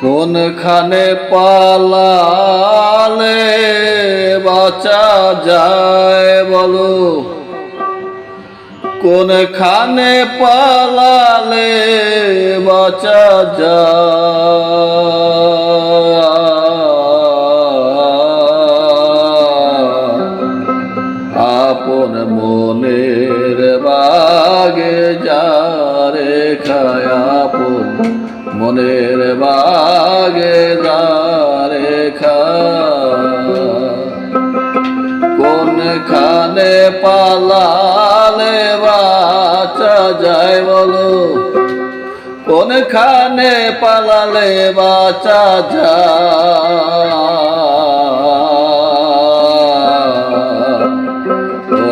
কোনখানে পালালে বাঁচা যায় বলো? কোনখানে পালালে বাঁচা যায়? আপন মনের বাগে যারে খায় আপন মনের বাগে যারে কোনখানে পালালে বাঁচা যায় বলো? কোনখানে পালালে বাঁচা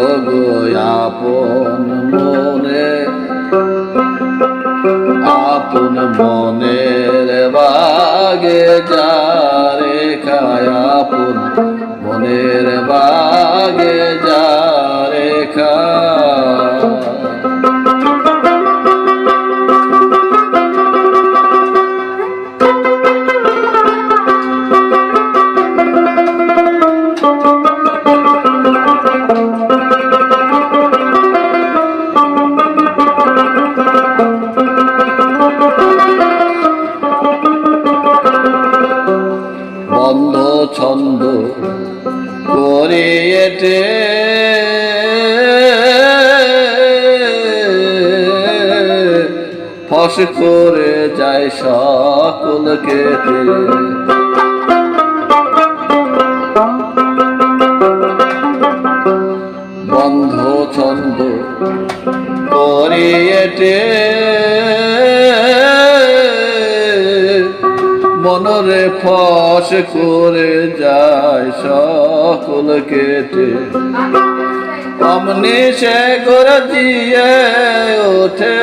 ওগো আপন মনে, আপন মনের বাগে যারে খায় আপন মনের বাগে যারে খায় ছন্দ করে এটে। ফস করে যায় সকল কেটে। বন্ধ ছন্দ করে এটে। মনরে ফস করে যায় সকল কেটে। অমনি সে করে দিয়ে ওঠে।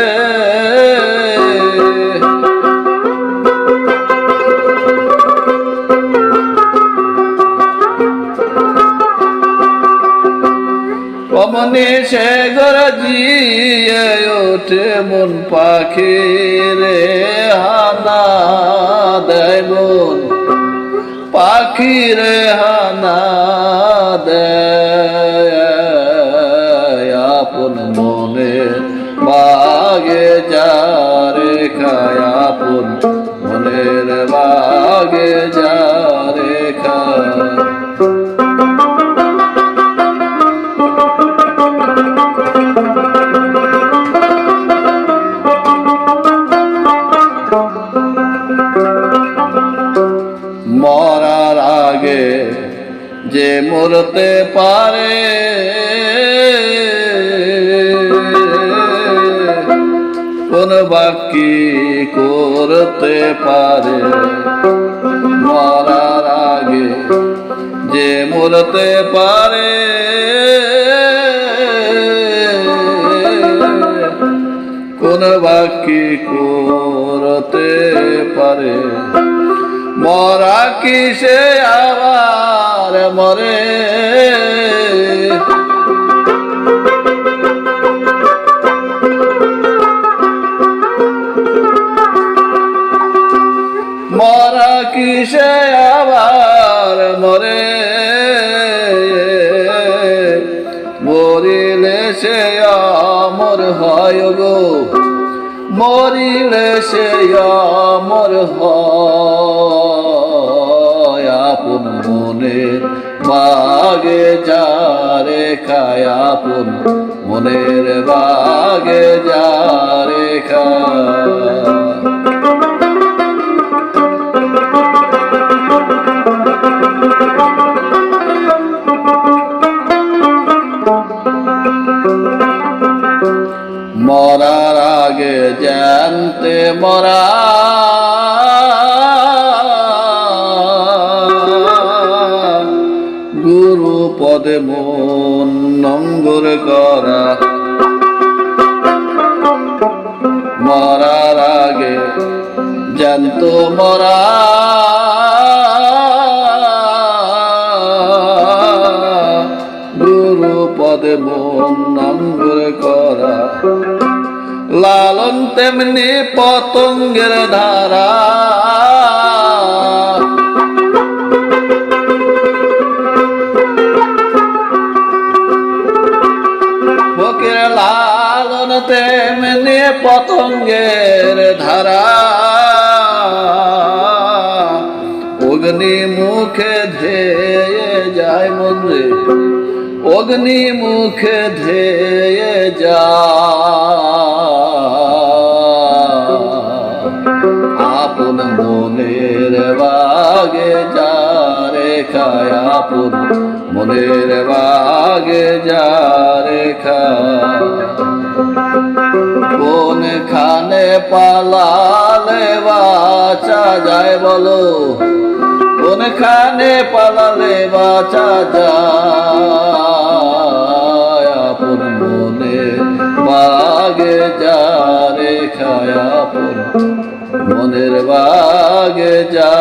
অমনি সে করে দিয়ে ওঠে মন পাখি রে হানা দেয় মন। পাখি রে হানা দেয় আপন মনে বাগে যারে খায়, আপন মনের বাগে মরতে পারে। কোন বাকি করতে পারে। মরার আগে যে মরতে পারে, কোন বাকি করতে পারে। মরা কিসে আবার মরে? মরা কিসে আবার মরে? মরিলে সে আমর হয় গো। মরিলে সে আমর হয়। মনের বাগে যারে খায় আপন মনের বাগে যারে মরার আগে জানতে মরা গুরু পদে মন নঙ্গর করা। মরার আগে জানত মরা। গুরু পদে মন নঙ্গর করা। লালন তেমনি পতঙ্গের ধারা। লালন তেমনি পতঙ্গের ধারা। অগ্নি মুখে ধেয়ে যায় মন্দিরে অগ্নি মুখে ধেয়ে আপন মনের বাগে যা রেখায় আপন মনের বাগে যা রেখা কোন খানে পালালে বাঁচা যায় বলো? কোন খানে পালালে বাঁচা যায়? আপন মনে বাগে যা রেখায় আপন মনের বাগে যা